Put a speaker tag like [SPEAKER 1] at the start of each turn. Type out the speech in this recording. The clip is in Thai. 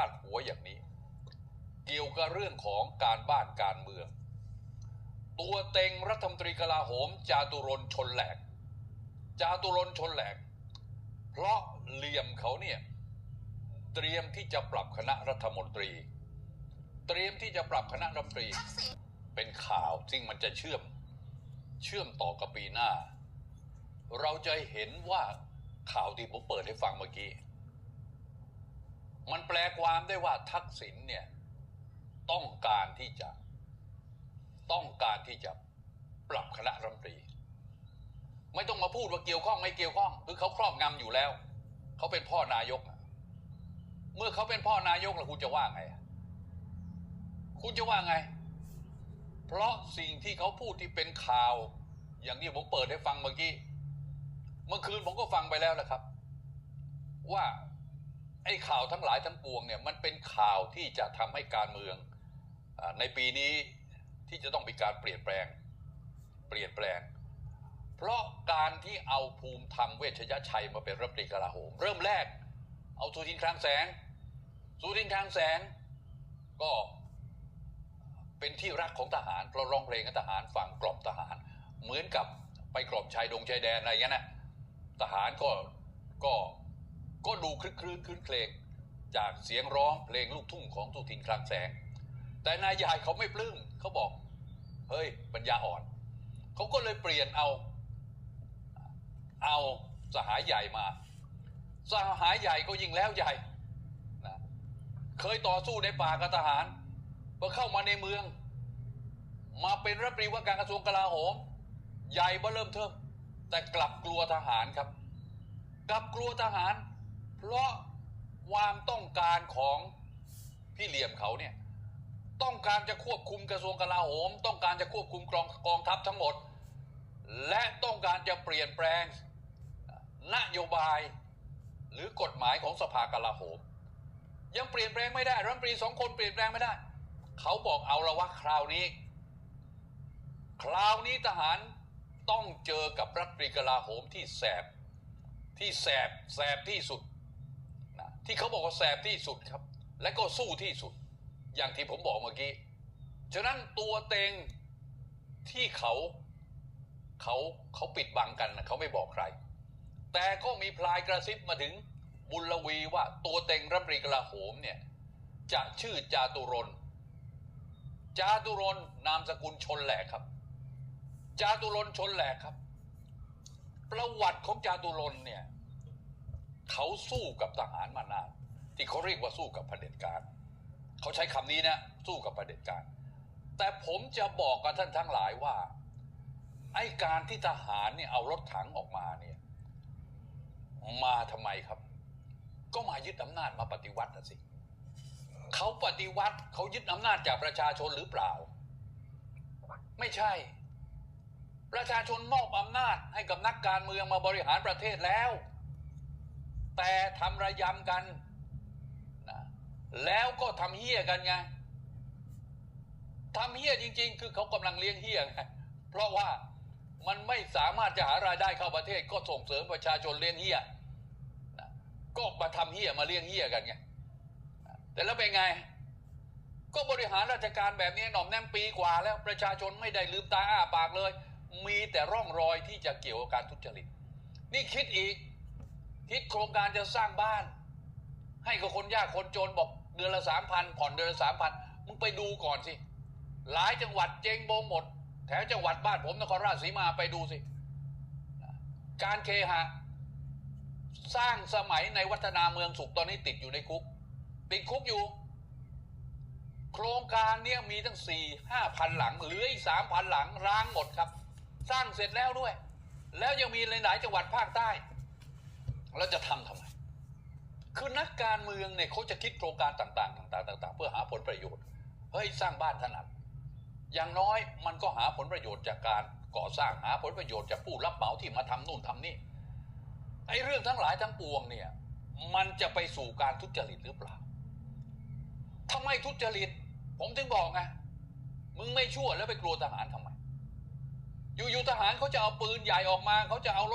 [SPEAKER 1] าดหัวอย่างนี้ เกี่ยวกับเรื่องของการบ้านการเมือง ตัวเต็งรัฐมนตรีกลาโหม จาตุรนชนแหลก จาตุรนชนแหลก เพราะเหลี่ยมเขาเนี่ย เตรียมที่จะปรับคณะรัฐมนตรี เตรียมที่จะปรับคณะรัฐมนตรี เป็นข่าวซึ่งมันจะเชื่อม เชื่อมต่อกับปีหน้า เราจะเห็นว่าข่าวที่ผมเปิดให้ฟังเมื่อกี้ มันแปลความได้ว่าทักษิณเนี่ยต้องการที่จะต้องการที่จะปรับคณะรัฐมนตรี ไม่ต้องมาพูดว่าเกี่ยวข้องไม่เกี่ยวข้องคือเขาครอบงำอยู่แล้ว เขาเป็นพ่อนายก เมื่อเขาเป็นพ่อนายกแล้วคุณจะว่าไง คุณจะว่าไง เพราะสิ่งที่เขาพูดที่เป็นข่าว อย่างที่ผมเปิดให้ฟังเมื่อกี้ เมื่อคืนผมก็ฟังไปแล้วนะครับ ว่า ไอ้ข่าวทั้งหลายทั้งปวงเนี่ยมันเป็นข่าวที่จะทำให้การเมืองอในปีนี้ที่จะต้องมีการเปลี่ยนแปลง เปลี่ยนแปลง เพราะการที่เอาภูมิธรรมเวชยชัยมาเป็นรัฐมนตรีกลาโหม เริ่มแรก เอาสุทินคลังแสง สุทินคลังแสงก็เป็นที่รักของทหารเพราะร้องเพลงให้ทหารฟังกล่อมทหาร เหมือนกับไปกล่อมชายดงชายแดนอะไรอย่างนั้นนะทหารก็ก็ ก็ดูคลึกคลื้นคลื้นเคลง จากเสียงร้องเพลงลูกทุ่งของสุทินคลังแสง แต่นายใหญ่เขาไม่ปลื้มเขาบอก เฮ้ยปัญญาอ่อน เขาก็เลยเปลี่ยนเอา เอาสหายใหญ่มา สหายใหญ่ก็ยิงแล้วใหญ่นะเคยต่อสู้ในป่ากับทหารพอเข้ามาในเมือง มาเป็นรัฐมนตรีว่าการกระทรวงกลาโหม ใหญ่เบ้อเริ่มเทิมแต่กลับกลัวทหารครับ กลับกลัวทหาร เพราะความต้องการของพี่เหลี่ยมเขาเนี่ยต้องการจะควบคุมกระทรวงกลาโหม ต้องการจะควบคุมกองกองทัพทั้งหมด และต้องการจะเปลี่ยนแปลงนโยบายหรือกฎหมายของสภากลาโหม ยังเปลี่ยนแปลงไม่ได้รัฐมนตรีสองคนเปลี่ยนแปลงไม่ได้ เขาบอกเอาละวะคราวนี้ คราวนี้ทหารต้องเจอกับรัฐมนตรีกลาโหมที่แสบที่แสบแสบที่สุด ที่เขาบอกว่าแสบที่สุดครับ และก็สู้ที่สุด อย่างที่ผมบอกเมื่อกี้ ฉะนั้นตัวเต็งที่เขาเขาเขาปิดบังกันนะเขาไม่บอกใคร แต่ก็มีพลายกระซิบมาถึงบุญลวีว่าตัวเต็งรัฐมนตรีกลาโหมเนี่ยจะชื่อจาตุรนจาตุรนนามสกุลชนแหลกครับ จาตุรนชนแหลกครับ ประวัติของจาตุรนเนี่ย เขาสู้กับทหารมานาน ที่เขาเรียกว่าสู้กับเผด็จการ เขาใช้คำนี้นะสู้กับเผด็จการ แต่ผมจะบอกกับท่านทั้งหลายว่าไอ้การที่ทหารเนี่ยเอารถถังออกมาเนี่ย มาทำไมครับ ก็มายึดอำนาจมาปฏิวัตินะสิเขาปฏิวัติเขายึดอำนาจจากประชาชนหรือเปล่า ไม่ใช่ ประชาชนมอบอำนาจให้กับนักการเมืองมาบริหารประเทศแล้ว แต่ทำระยำกันนะแล้วก็ทำเฮี้ยกันไงทำเฮี้ยจริง ๆ คือเขากำลังเลี้ยงเฮี้ยไงเพราะว่ามันไม่สามารถจะหารายได้เข้าประเทศ ก็ส่งเสริมประชาชนเลี้ยงเฮี้ยนะก็มาทำเฮี้ยมาเลี้ยงเฮี้ยกันไงนะแต่แล้วเป็นไง ก็บริหารราชการแบบนี้หน่อมแนมปีกว่า แล้วประชาชนไม่ได้ลืมตาอ้าปากเลย มีแต่ร่องรอยที่จะเกี่ยวกับการทุจริต นี่คิดอีก คิดโครงการจะสร้างบ้าน ให้กับคนยากคนจนบอกเดือนละสามพันผ่อนเดือนละสามพันมึงไปดูก่อนสิ หลายจังหวัดเจงโบงหมด แถวจังหวัดบ้านผมนครราชสีมาไปดูสิ การเคหะ สร้างสมัยในวัฒนาเมืองสุขตอนนี้ติดอยู่ในคุก ติดคุกอยู่ โครงการเนี้ยมีตั้งสี่ห้าพันหลังเหลืออีกสามพันหลังร้างหมดครับ สร้างเสร็จแล้วด้วย แล้วยังมีหลายจังหวัดภาคใต้ แล้วจะทำทำไม คือนักการเมืองเนี่ยเขาจะคิดโครงการต่างๆ ต่าง ๆ ต่าง ๆ เพื่อหาผลประโยชน์ เฮ้ยสร้างบ้านถนัด อย่างน้อยมันก็หาผลประโยชน์จากการก่อสร้างหาผลประโยชน์จากผู้รับเหมาที่มาทำนู่นทำนี่ ไอ้เรื่องทั้งหลายทั้งปวงเนี่ย มันจะไปสู่การทุจริตหรือเปล่าทำไมทุจริต ผมถึงบอกไง มึงไม่ชั่วแล้วไปกลัวทหารทำไม อยู่ๆทหารเขาจะเอาปืนใหญ่ออกมาเขาจะเอารถ